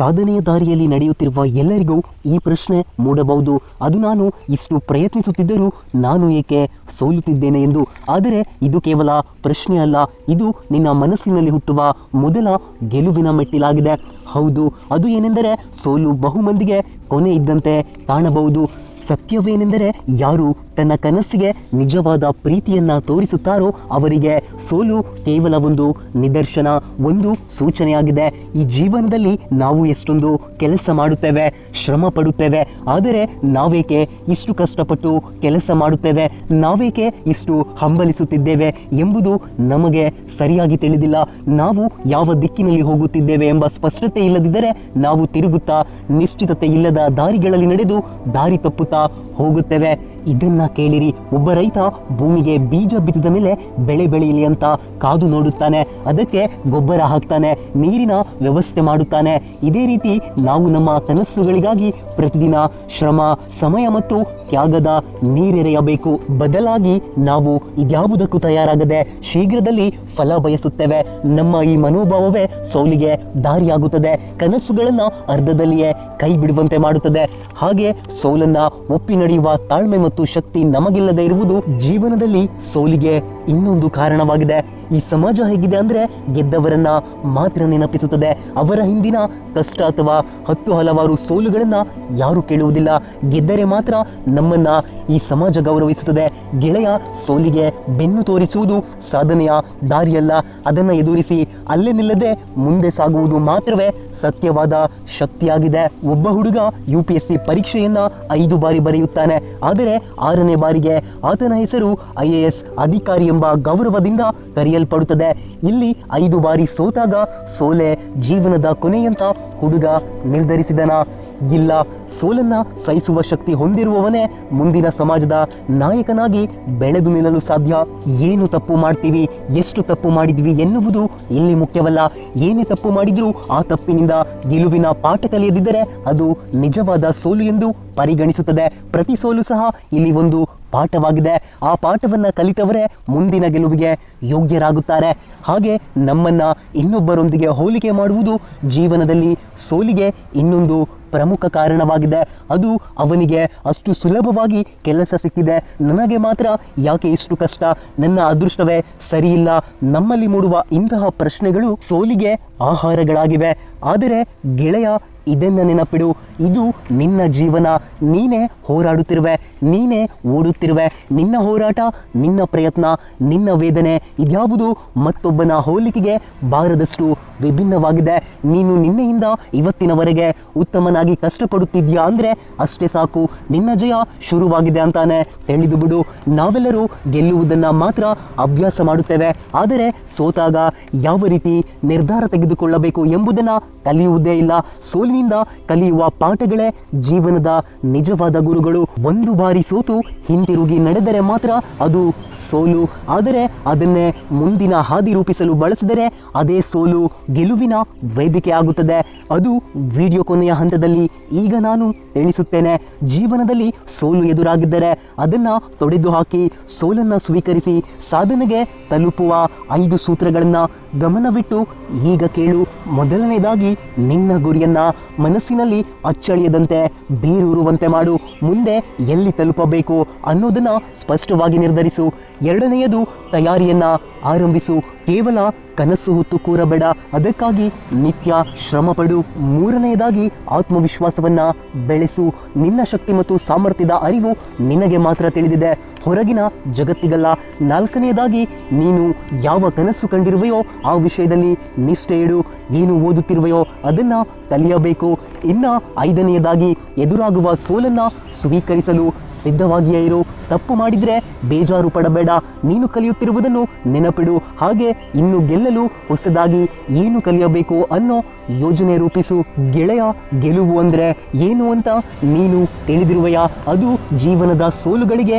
ಸಾಧನೆಯ ದಾರಿಯಲ್ಲಿ ನಡೆಯುತ್ತಿರುವ ಎಲ್ಲರಿಗೂ ಈ ಪ್ರಶ್ನೆ ಮೂಡಬಹುದು. ಅದು ನಾನು ಇಷ್ಟು ಪ್ರಯತ್ನಿಸುತ್ತಿದ್ದರೂ ನಾನು ಏಕೆ ಸೋಲುತ್ತಿದ್ದೇನೆ ಎಂದು. ಆದರೆ ಇದು ಕೇವಲ ಪ್ರಶ್ನೆ ಅಲ್ಲ, ಇದು ನಿನ್ನ ಮನಸ್ಸಿನಲ್ಲಿ ಹುಟ್ಟುವ ಮೊದಲ ಗೆಲುವಿನ ಮೆಟ್ಟಿಲಾಗಿದೆ. ಹೌದು, ಅದು ಏನೆಂದರೆ ಸೋಲು ಬಹುಮಂದಿಗೆ ಕೊನೆ ಇದ್ದಂತೆ ಕಾಣಬಹುದು. ಸತ್ಯವೇನೆಂದರೆ ಯಾರು ತನ್ನ ಕನಸಿಗೆ ನಿಜವಾದ ಪ್ರೀತಿಯನ್ನ ತೋರಿಸುತ್ತಾರೋ ಅವರಿಗೆ ಸೋಲು ಕೇವಲ ಒಂದು ನಿದರ್ಶನ, ಒಂದು ಸೂಚನೆಯಾಗಿದೆ. ಈ ಜೀವನದಲ್ಲಿ ನಾವು ಎಷ್ಟೊಂದು ಕೆಲಸ ಮಾಡುತ್ತೇವೆ, ಶ್ರಮ ಪಡುತ್ತೇವೆ, ಆದರೆ ನಾವೇಕೆ ಇಷ್ಟು ಕಷ್ಟಪಟ್ಟು ಕೆಲಸ ಮಾಡುತ್ತೇವೆ, ನಾವೇಕೆ ಇಷ್ಟು ಹಂಬಲಿಸುತ್ತಿದ್ದೇವೆ ಎಂಬುದು ನಮಗೆ ಸರಿಯಾಗಿ ತಿಳಿದಿಲ್ಲ. ನಾವು ಯಾವ ದಿಕ್ಕಿನಲ್ಲಿ ಹೋಗುತ್ತಿದ್ದೇವೆ ಎಂಬ ಸ್ಪಷ್ಟತೆ ಇಲ್ಲದಿದ್ದರೆ ನಾವು ತಿರುಗುತ್ತಾ ನಿಶ್ಚಿತತೆ ಇಲ್ಲದ ದಾರಿಗಳಲ್ಲಿ ನಡೆದು ದಾರಿ ತಪ್ಪುತ್ತಾ ಹೋಗುತ್ತೇವೆ. ಇದನ್ನ ಕೇಳಿರಿ, ಒಬ್ಬ ರೈತ ಭೂಮಿಗೆ ಬೀಜ ಬಿತ್ತಿದ ಮೇಲೆ ಬೆಳೆ ಬೆಳೆಯಲಿ ಅಂತ ಕಾದು ನೋಡುತ್ತಾನೆ. ಅದಕ್ಕೆ ಗೊಬ್ಬರ ಹಾಕ್ತಾನೆ, ನೀರಿನ ವ್ಯವಸ್ಥೆ ಮಾಡುತ್ತಾನೆ. ಇದೇ ರೀತಿ ನಾವು ನಮ್ಮ ಕನಸುಗಳಿಗಾಗಿ ಪ್ರತಿದಿನ ಶ್ರಮ, ಸಮಯ ಮತ್ತು ತ್ಯಾಗದ ನೀರೆರೆಯಬೇಕು. ಬದಲಾಗಿ ನಾವು ಇದ್ಯಾವುದಕ್ಕೂ ತಯಾರಾಗದೆ ಶೀಘ್ರದಲ್ಲಿ ಫಲ ಬಯಸುತ್ತೇವೆ. ನಮ್ಮ ಈ ಮನೋಭಾವವೇ ಸೋಲಿಗೆ ದಾರಿಯಾಗುತ್ತದೆ. ಕನಸುಗಳನ್ನು ಅರ್ಧದಲ್ಲಿಯೇ ಕೈ ಬಿಡುವಂತೆ ಮಾಡುತ್ತದೆ. ಹಾಗೆ ಸೋಲನ್ನ ಒಪ್ಪಿ ನಡೆಯುವ ತಾಳ್ಮೆ ಮತ್ತು ಶಕ್ತಿ ನಮಗಿಲ್ಲದೆ ಇರುವುದು ಜೀವನದಲ್ಲಿ ಸೋಲಿಗೆ ಇನ್ನೊಂದು ಕಾರಣವಾಗಿದೆ. ಈ ಸಮಾಜ ಹೇಗಿದೆ ಅಂದ್ರೆ ಗೆದ್ದವರನ್ನ ಮಾತ್ರ ನೆನಪಿಸುತ್ತದೆ. ಅವರ ಹಿಂದಿನ ಕಷ್ಟ ಅಥವಾ ಹತ್ತು ಹಲವಾರು ಸೋಲುಗಳನ್ನು ಯಾರು ಕೇಳುವುದಿಲ್ಲ. ಗೆದ್ದರೆ ಮಾತ್ರ ನಮ್ಮನ್ನ ಈ ಸಮಾಜ ಗೌರವಿಸುತ್ತದೆ. ಗೆಳೆಯ ಸೋಲಿಗೆ ಬೆನ್ನು ತೋರಿಸುವುದು ಸಾಧನೆಯ ದಾರಿಯಲ್ಲ. ಅದನ್ನು ಎದುರಿಸಿ ಅಲ್ಲೇ ನಿಲ್ಲದೆ ಮುಂದೆ ಸಾಗುವುದು ಮಾತ್ರವೇ ಸತ್ಯವಾದ ಶಕ್ತಿಯಾಗಿದೆ. ಒಬ್ಬ ಹುಡುಗ ಯು ಪಿ ಎಸ್ ಸಿ ಪರೀಕ್ಷೆಯನ್ನು ಐದು ಬಾರಿ ಬರೆಯುತ್ತಾನೆ. ಆದರೆ ಆರನೇ ಬಾರಿಗೆ ಆತನ ಹೆಸರು ಐ ಎ ಎಸ್ ಅಧಿಕಾರಿ ಗೌರವದಿಂದ ಕರೆಯಲ್ಪಡುತ್ತದೆ. ಇಲ್ಲಿ ಐದು ಬಾರಿ ಸೋತಾಗ ಸೋಲೆ ಜೀವನದ ಕೊನೆಯಂತ ಹುಡುಗ ನಿರ್ಧರಿಸಿದನ. ಇಲ್ಲ, ಸೋಲನ್ನ ಸಹಿಸುವ ಶಕ್ತಿ ಹೊಂದಿರುವವನೇ ಮುಂದಿನ ಸಮಾಜದ ನಾಯಕನಾಗಿ ಬೆಳೆದು ನಿಲ್ಲಲು ಸಾಧ್ಯ. ಏನು ತಪ್ಪು ಮಾಡ್ತೀವಿ, ಎಷ್ಟು ತಪ್ಪು ಮಾಡಿದ್ವಿ ಎನ್ನುವುದು ಇಲ್ಲಿ ಮುಖ್ಯವಲ್ಲ. ಏನೇ ತಪ್ಪು ಮಾಡಿದರೂ ಆ ತಪ್ಪಿನಿಂದ ಗೆಲುವಿನ ಪಾಠ ಕಲಿಯದಿದ್ದರೆ ಅದು ನಿಜವಾದ ಸೋಲು ಎಂದು ಪರಿಗಣಿಸುತ್ತದೆ. ಪ್ರತಿ ಸೋಲು ಸಹ ಇಲ್ಲಿ ಒಂದು ಪಾಠವಾಗಿದೆ. ಆ ಪಾಠವನ್ನು ಕಲಿತವರೇ ಮುಂದಿನ ಗೆಲುವಿಗೆ ಯೋಗ್ಯರಾಗುತ್ತಾರೆ. ಹಾಗೆ ನಮ್ಮನ್ನ ಇನ್ನೊಬ್ಬರೊಂದಿಗೆ ಹೋಲಿಕೆ ಮಾಡುವುದು ಜೀವನದಲ್ಲಿ ಸೋಲಿಗೆ ಇನ್ನೊಂದು ಪ್ರಮುಖ ಕಾರಣವಾಗಿದೆ. ಅದು ಅವನಿಗೆ ಅಷ್ಟು ಸುಲಭವಾಗಿ ಕೆಲಸ ಸಿಕ್ಕಿದೆ. ನನಗೆ ಮಾತ್ರ ಯಾಕೆ ಇಷ್ಟು ಕಷ್ಟ? ನನ್ನ ಅದೃಷ್ಟವೇ ಸರಿಯಿಲ್ಲ. ನಮ್ಮಲ್ಲಿ ಮೂಡುವ ಇಂತಹ ಪ್ರಶ್ನೆಗಳು ಸೋಲಿಗೆ ಆಹಾರಗಳಾಗಿವೆ. ಆದರೆ ಗೆಳೆಯ ಇದನ್ನ ನೆನಪಿಡು, ಇದು ನಿನ್ನ ಜೀವನ. ನೀನೇ ಹೋರಾಡುತ್ತಿರುವೆ, ನೀನೇ ಓಡುತ್ತಿರುವೆ. ನಿನ್ನ ಹೋರಾಟ, ನಿನ್ನ ಪ್ರಯತ್ನ, ನಿನ್ನ ವೇದನೆ. ಇದ್ಯಾವುದು ಮತ್ತೊಬ್ಬನ ಹೋಲಿಕೆಗೆ ಬಾರದಷ್ಟು ವಿಭಿನ್ನವಾಗಿದೆ. ನೀನು ನಿನ್ನೆಯಿಂದ ಇವತ್ತಿನವರೆಗೆ ಉತ್ತಮನಾಗಿ ಕಷ್ಟಪಡುತ್ತಿದ್ಯಾ ಅಂದರೆ ಅಷ್ಟೇ ಸಾಕು. ನಿನ್ನ ಜಯ ಶುರುವಾಗಿದೆ ಅಂತಾನೆ ತಿಳಿದು ಬಿಡು. ನಾವೆಲ್ಲರೂ ಗೆಲ್ಲುವುದನ್ನು ಮಾತ್ರ ಅಭ್ಯಾಸ ಮಾಡುತ್ತೇವೆ. ಆದರೆ ಸೋತಾಗ ಯಾವ ರೀತಿ ನಿರ್ಧಾರ ತೆಗೆದುಕೊಳ್ಳಬೇಕು ಎಂಬುದನ್ನು ಕಲಿಯುವುದೇ ಇಲ್ಲ. ಸೋಲಿನಿಂದ ಕಲಿಯುವ ಪಾಠಗಳೇ ಜೀವನದ ನಿಜವಾದ ಗುರುಗಳು. ಒಂದು ಬಾರಿ ಸೋತು ಹಿಂತಿರುಗಿ ನಡೆದರೆ ಮಾತ್ರ ಅದು ಸೋಲು. ಆದರೆ ಅದನ್ನೇ ಮುಂದಿನ ಹಾದಿ ರೂಪಿಸಲು ಬಳಸಿದರೆ ಅದೇ ಸೋಲು ಗೆಲುವಿನ ವೇದಿಕೆ ಆಗುತ್ತದೆ. ಅದು ವಿಡಿಯೋ ಕೊನೆಯ ಹಂತದಲ್ಲಿ ಈಗ ನಾನು ತಿಳಿಸುತ್ತೇನೆ. ಜೀವನದಲ್ಲಿ ಸೋಲು ಎದುರಾಗಿದ್ದರೆ ಅದನ್ನು ತೊಡೆದು ಹಾಕಿ ಸೋಲನ್ನು ಸ್ವೀಕರಿಸಿ ಸಾಧನೆಗೆ ತಲುಪುವ ಐದು ಸೂತ್ರಗಳನ್ನು ಗಮನವಿಟ್ಟು ಈಗ ಕೇಳು ಮೊದಲನೇದಾಗಿ ನಿನ್ನ ಗುರಿಯನ್ನ ಮನಸ್ಸಿನಲ್ಲಿ ಅಚ್ಚಳಿಯದಂತೆ ಬೇರೂರುವಂತೆ ಮಾಡು. ಮುಂದೆ ಎಲ್ಲಿ ತಲುಪಬೇಕು ಅನ್ನೋದನ್ನ ಸ್ಪಷ್ಟವಾಗಿ ನಿರ್ಧರಿಸು. ಎರಡನೆಯದು ತಯಾರಿಯನ್ನ ಆರಂಭಿಸು. ಕೇವಲ ಕನಸು ಹೊತ್ತು ಕೂರಬೇಡ. ಅದಕ್ಕಾಗಿ ನಿತ್ಯ ಶ್ರಮಪಡು. ಮೂರನೆಯದಾಗಿ ಆತ್ಮವಿಶ್ವಾಸವನ್ನ ಬೆಳೆಸು. ನಿನ್ನ ಶಕ್ತಿ ಮತ್ತು ಸಾಮರ್ಥ್ಯದ ಅರಿವು ನಿನಗೆ ಮಾತ್ರ ತಿಳಿದಿದೆ. ಹೊರಗಿನ ಜಗತ್ತಿಗಲ್ಲ ನಾಲ್ಕನೆಯದಾಗಿ ನೀನು ಯಾವ ಕನಸು ಕಂಡಿರುವೆಯೋ ಆ ವಿಷಯದಲ್ಲಿ ನಿಷ್ಠೆ ಇಡು, ಏನು ಓದುತ್ತಿರುವೆಯೋ ಅದನ್ನ ಕಲಿಯಬೇಕು. ಇನ್ನು ಐದನೆಯದಾಗಿ ಎದುರಾಗುವ ಸೋಲನ್ನ ಸ್ವೀಕರಿಸಲು ಸಿದ್ಧವಾಗಿಯೇ ಇರು. ತಪ್ಪು ಮಾಡಿದ್ರೆ ಬೇಜಾರು ಪಡಬೇಡ. ನೀನು ಕಲಿಯುತ್ತಿರುವುದನ್ನು ನೆನಪಿಡು. ಹಾಗೆ ಇನ್ನು ಗೆಲ್ಲಲು ಹೊಸದಾಗಿ ಏನು ಕಲಿಯಬೇಕು ಅನ್ನೋ ಯೋಜನೆ ರೂಪಿಸು. ಗೆಳೆಯ ಗೆಲುವು ಅಂದ್ರೆ ಏನು ಅಂತ ನೀನು ತಿಳಿದಿರುವೆಯಾ? ಅದು ಜೀವನದ ಸೋಲುಗಳಿಗೆ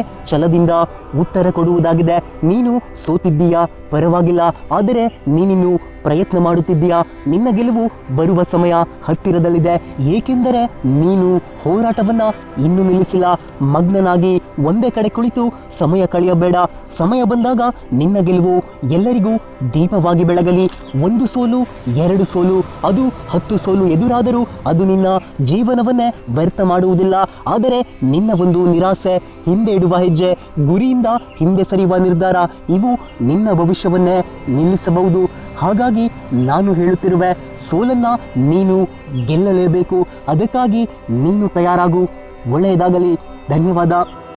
ಛಲದಿಂದ ಉತ್ತರ ಕೊಡುವುದಾಗಿದೆ. ನೀನು ಸೋತಿದ್ದೀಯಾ? ಪರವಾಗಿಲ್ಲ. ಆದರೆ ನೀನಿನ್ನು ಪ್ರಯತ್ನ ಮಾಡುತ್ತಿದ್ದೀಯಾ? ನಿನ್ನ ಗೆಲುವು ಬರುವ ಸಮಯ ಹತ್ತಿರದಲ್ಲಿದೆ. ಏಕೆಂದರೆ ನೀನು ಹೋರಾಟವನ್ನು ಇನ್ನೂ ನಿಲ್ಲಿಸಿಲ್ಲ. ಮಗ್ನನಾಗಿ ಒಂದೇ ಕಡೆ ಕುಳಿತು ಸಮಯ ಕಳೆಯಬೇಡ. ಸಮಯ ಬಂದಾಗ ನಿನ್ನ ಗೆಲುವು ಎಲ್ಲರಿಗೂ ದೀಪವಾಗಿ ಬೆಳಗಲಿ. ಒಂದು ಸೋಲು, ಎರಡು ಸೋಲು, ಅದು ಹತ್ತು ಸೋಲು ಎದುರಾದರೂ ಅದು ನಿನ್ನ ಜೀವನವನ್ನೇ ವ್ಯರ್ಥ ಮಾಡುವುದಿಲ್ಲ. ಆದರೆ ನಿನ್ನ ಒಂದು ನಿರಾಸೆ, ಹಿಂದೆ ಇಡುವ ಹೆಜ್ಜೆ, ಗುರಿಯಿಂದ ಹಿಂದೆ ಸರಿಯುವ ನಿರ್ಧಾರ. ಇವು ನಿನ್ನ ಭವಿಷ್ಯವನ್ನೇ ನಿಲ್ಲಿಸಬಹುದು. ಹಾಗಾಗಿ ನಾನು ಹೇಳುತ್ತಿರುವೆ, ಸೋಲನ್ನ ನೀನು ಗೆಲ್ಲಲೇಬೇಕು. ಅದಕ್ಕಾಗಿ ನೀನು ತಯಾರಾಗು. ಒಳ್ಳೆಯದಾಗಲಿ. ಧನ್ಯವಾದ.